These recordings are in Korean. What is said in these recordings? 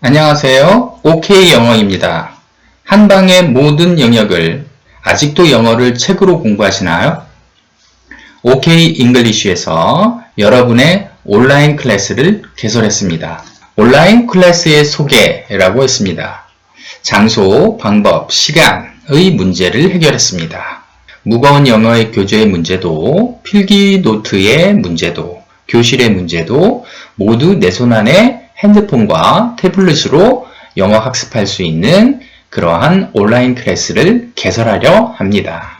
안녕하세요. OK 영어입니다. 한방의 모든 영역을 아직도 영어를 책으로 공부하시나요? OK 잉글리쉬에서 여러분의 온라인 클래스를 개설했습니다. 온라인 클래스의 소개라고 했습니다. 장소, 방법, 시간의 문제를 해결했습니다. 무거운 영어의 교재의 문제도, 필기 노트의 문제도, 교실의 문제도 모두 내 손 안에 핸드폰과 태블릿으로 영어 학습할 수 있는 그러한 온라인 클래스를 개설하려 합니다.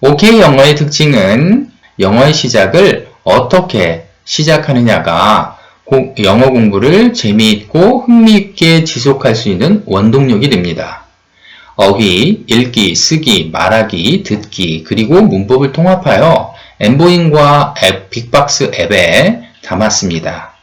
OK 영어의 특징은 영어의 시작을 어떻게 시작하느냐가 고- 영어 공부를 재미있고 흥미있게 지속할 수 있는 원동력이 됩니다. 어휘, 읽기, 쓰기, 말하기, 듣기, 그리고 문법을 통합하여 엠보잉과 앱, 빅박스 앱에 담았습니다.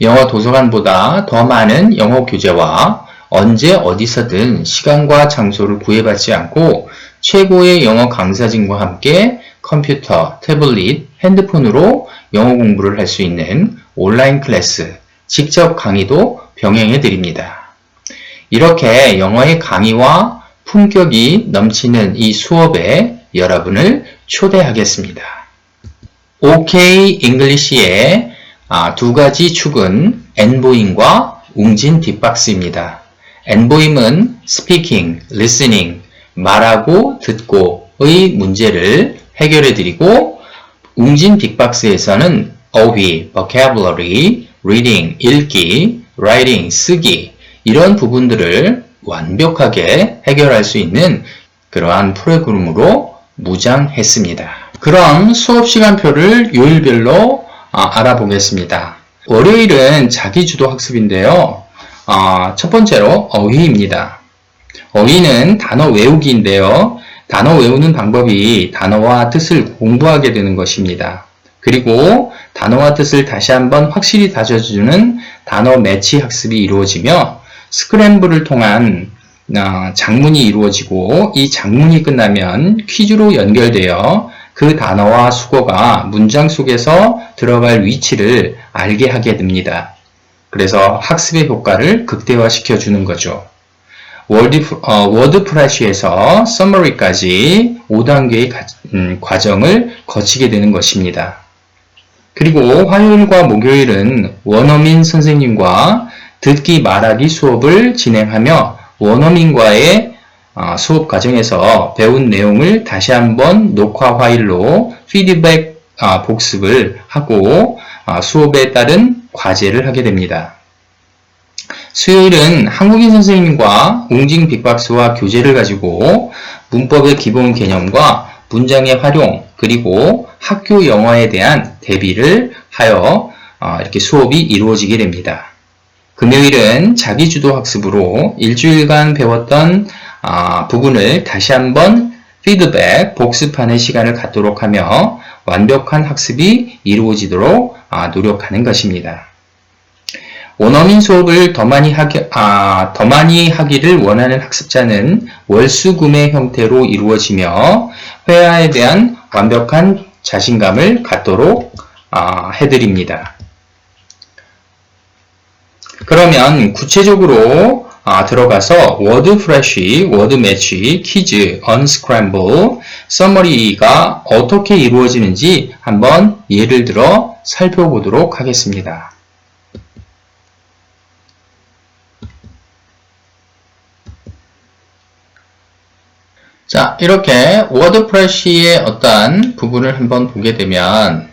영어 도서관보다 더 많은 영어 교재와 언제 어디서든 시간과 장소를 구애받지 않고 최고의 영어 강사진과 함께 컴퓨터, 태블릿, 핸드폰으로 영어 공부를 할 수 있는 온라인 클래스, 직접 강의도 병행해 드립니다. 이렇게 영어의 강의와 품격이 넘치는 이 수업에 여러분을 초대하겠습니다. OK 잉글리시의 아, 두 가지 축은 엔보잉과 웅진 빅박스입니다. 엔보잉은 speaking, listening, 말하고 듣고의 문제를 해결해 드리고 웅진 빅박스에서는 어휘, vocabulary, reading, 읽기, writing, 쓰기 이런 부분들을 완벽하게 해결할 수 있는 그러한 프로그램으로 무장했습니다. 그럼 수업 시간표를 요일별로 아, 알아보겠습니다. 월요일은 자기주도 학습인데요. 아, 첫 번째로 어휘입니다. 어휘는 단어 외우기인데요. 단어 외우는 방법이 단어와 뜻을 공부하게 되는 것입니다. 그리고 단어와 뜻을 다시 한번 확실히 다져주는 단어 매치 학습이 이루어지며 스크램블을 통한 어, 장문이 이루어지고 이 장문이 끝나면 퀴즈로 연결되어 그 단어와 수거가 문장 속에서 들어갈 위치를 알게 하게 됩니다. 그래서 학습의 효과를 극대화시켜 주는 거죠. 어, 워드프레쉬에서 서머리까지 5단계의 가- 음, 과정을 거치게 되는 것입니다. 그리고 화요일과 목요일은 원어민 선생님과 듣기 말하기 수업을 진행하며 원어민과의 어, 수업 과정에서 배운 내용을 다시 한번 녹화 파일로 피드백 아, 복습을 하고 아, 수업에 따른 과제를 하게 됩니다. 수요일은 한국인 선생님과 웅진 빅박스와 교재를 가지고 문법의 기본 개념과 문장의 활용 그리고 학교 영어에 대한 대비를 하여 어, 이렇게 수업이 이루어지게 됩니다. 금요일은 자기주도 학습으로 일주일간 배웠던 아, 부분을 다시 한번 피드백, 복습하는 시간을 갖도록 하며 완벽한 학습이 이루어지도록 아, 노력하는 것입니다. 원어민 수업을 더 많이 하기, 아, 더 많이 하기를 원하는 학습자는 월수금의 형태로 이루어지며 회화에 대한 완벽한 자신감을 갖도록 아, 해드립니다. 그러면 구체적으로 아, 들어가서 워드 프레쉬, 워드 매치, 퀴즈, 언스크램블, 서머리가 어떻게 이루어지는지 한번 예를 들어 살펴보도록 하겠습니다. 자, 이렇게 워드프레쉬의 어떠한 부분을 한번 보게 되면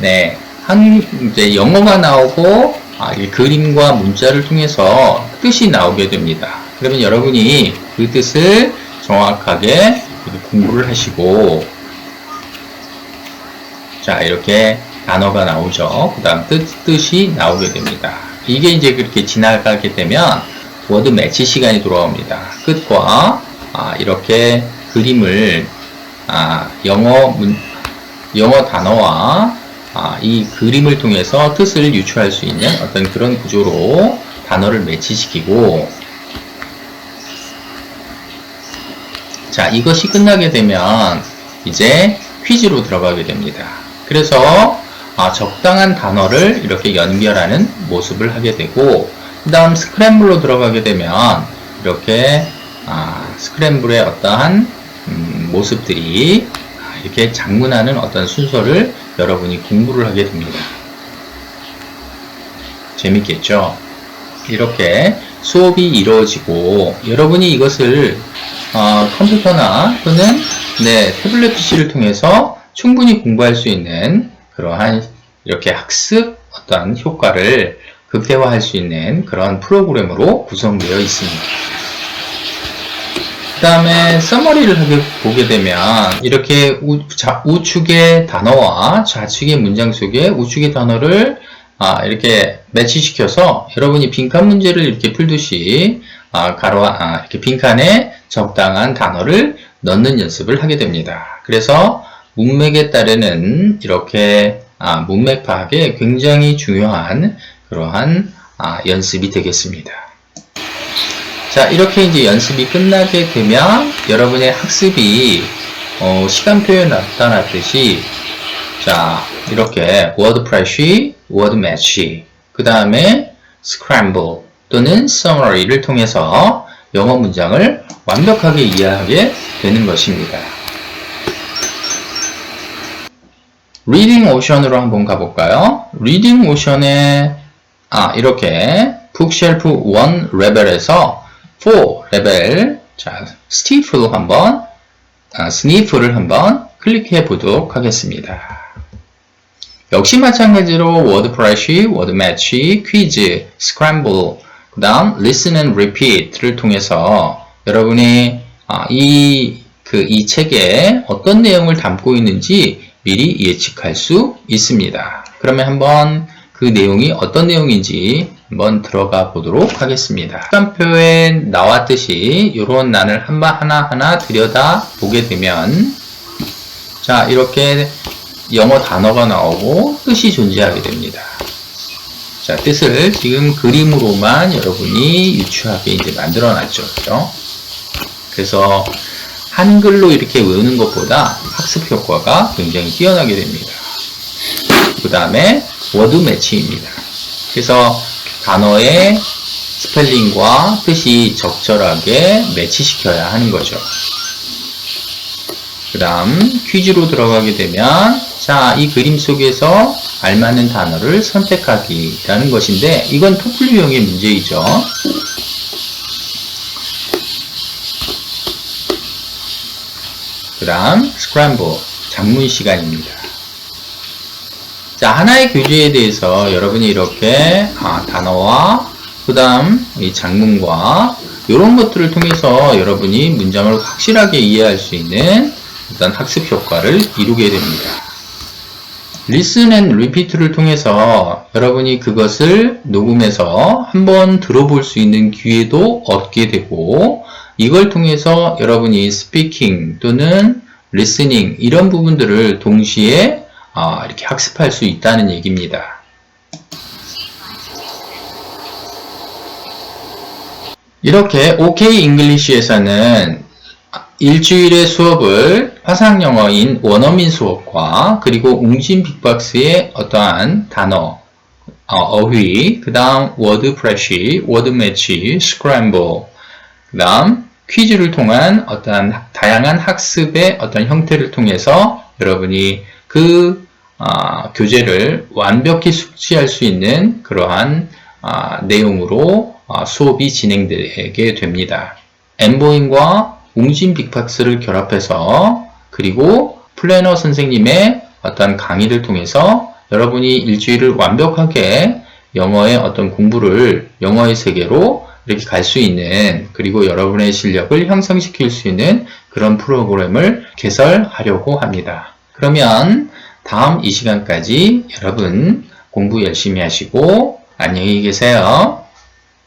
네, 한 이제 영어가 나오고 아, 이 그림과 문자를 통해서 뜻이 나오게 됩니다. 그러면 여러분이 그 뜻을 정확하게 공부를 하시고 자 이렇게 단어가 나오죠. 그 다음 뜻, 뜻이 나오게 됩니다. 이게 이제 그렇게 지나가게 되면 워드 매치 시간이 돌아옵니다. 끝과 아, 이렇게 그림을 아, 영어 문, 영어 단어와 아, 이 그림을 통해서 뜻을 유추할 수 있는 어떤 그런 구조로 단어를 매치시키고 자 이것이 끝나게 되면 이제 퀴즈로 들어가게 됩니다. 그래서 아, 적당한 단어를 이렇게 연결하는 모습을 하게 되고 그 다음 스크램블로 들어가게 되면 이렇게 아, 스크램블의 어떠한 음, 모습들이 아, 이렇게 장문하는 어떤 순서를 여러분이 공부를 하게 됩니다. 재밌겠죠? 이렇게 수업이 이루어지고 여러분이 이것을 어, 컴퓨터나 또는 네, 태블릿 PC를 통해서 충분히 공부할 수 있는 그러한 이렇게 학습 어떤 효과를 극대화할 수 있는 그런 프로그램으로 구성되어 있습니다. 그 다음에 서머리를 보게 되면 이렇게 우, 자, 우측의 단어와 좌측의 문장 속에 우측의 단어를 아, 이렇게 매치시켜서 여러분이 빈칸 문제를 이렇게 풀듯이 아, 가로와 아, 이렇게 빈칸에 적당한 단어를 넣는 연습을 하게 됩니다. 그래서 문맥에 따르는 이렇게 아, 문맥 파악에 굉장히 중요한 그러한 아, 연습이 되겠습니다. 자, 이렇게 이제 연습이 끝나게 되면 여러분의 학습이 어, 시간표에 나타났듯이 자, 이렇게 워드 프레쉬, 워드 매치, 그 다음에 스크램블 또는 summary를 통해서 영어 문장을 완벽하게 이해하게 되는 것입니다. 리딩 오션으로 한번 가볼까요? 리딩 오션에 아 이렇게 북쉘프 1 레벨에서 4 레벨 자 스티프로 한번 아, 스니프를 한번 클릭해 보도록 하겠습니다. 역시 마찬가지로 워드 프레쉬, 워드 매치, 퀴즈, 스크램블, 그 다음 listen and repeat를 통해서 여러분이 아, 이, 그, 이 책에 어떤 내용을 담고 있는지 미리 예측할 수 있습니다. 그러면 한번 그 내용이 어떤 내용인지 한번 들어가 보도록 하겠습니다. 시간표에 나왔듯이 이런 난을 한번 하나하나 들여다 보게 되면 자 이렇게 영어 단어가 나오고 뜻이 존재하게 됩니다. 자, 뜻을 지금 그림으로만 여러분이 유추하게 이제 만들어 놨죠. 그죠? 그래서 한글로 이렇게 외우는 것보다 학습 효과가 굉장히 뛰어나게 됩니다. 그 다음에 워드 매치입니다. 그래서 단어의 스펠링과 뜻이 적절하게 매치시켜야 하는 거죠. 그 다음 퀴즈로 들어가게 되면 자, 이 그림 속에서 알맞는 단어를 선택하기라는 것인데 이건 토플 유형의 문제이죠. 그 다음 스크램블 장문 시간입니다. 자, 하나의 교재에 대해서 여러분이 이렇게 아, 단어와 그 다음 이 장문과 이런 것들을 통해서 여러분이 문장을 확실하게 이해할 수 있는 어떤 학습 효과를 이루게 됩니다. listen and repeat를 통해서 여러분이 그것을 녹음해서 한번 들어볼 수 있는 기회도 얻게 되고 이걸 통해서 여러분이 speaking 또는 listening 이런 부분들을 동시에 아, 이렇게 학습할 수 있다는 얘기입니다. 이렇게 OK 잉글리시에서는 일주일의 수업을 화상영어인 원어민 수업과 그리고 웅진 빅박스의 어떠한 단어, 어, 휘그 다음 워드 프레쉬, 워드 매치, 스크램블, 그 다음 퀴즈를 통한 어떠한 다양한 학습의 어떤 형태를 통해서 여러분이 그 아, 교재를 완벽히 숙지할 수 있는 그러한 아, 내용으로 아, 수업이 진행되게 됩니다. 엠보잉과 웅진 빅박스를 결합해서 그리고 플래너 선생님의 어떤 강의를 통해서 여러분이 일주일을 완벽하게 영어의 어떤 공부를 영어의 세계로 이렇게 갈 수 있는 그리고 여러분의 실력을 향상시킬 수 있는 그런 프로그램을 개설하려고 합니다. 그러면 다음 이 시간까지 여러분 공부 열심히 하시고 안녕히 계세요.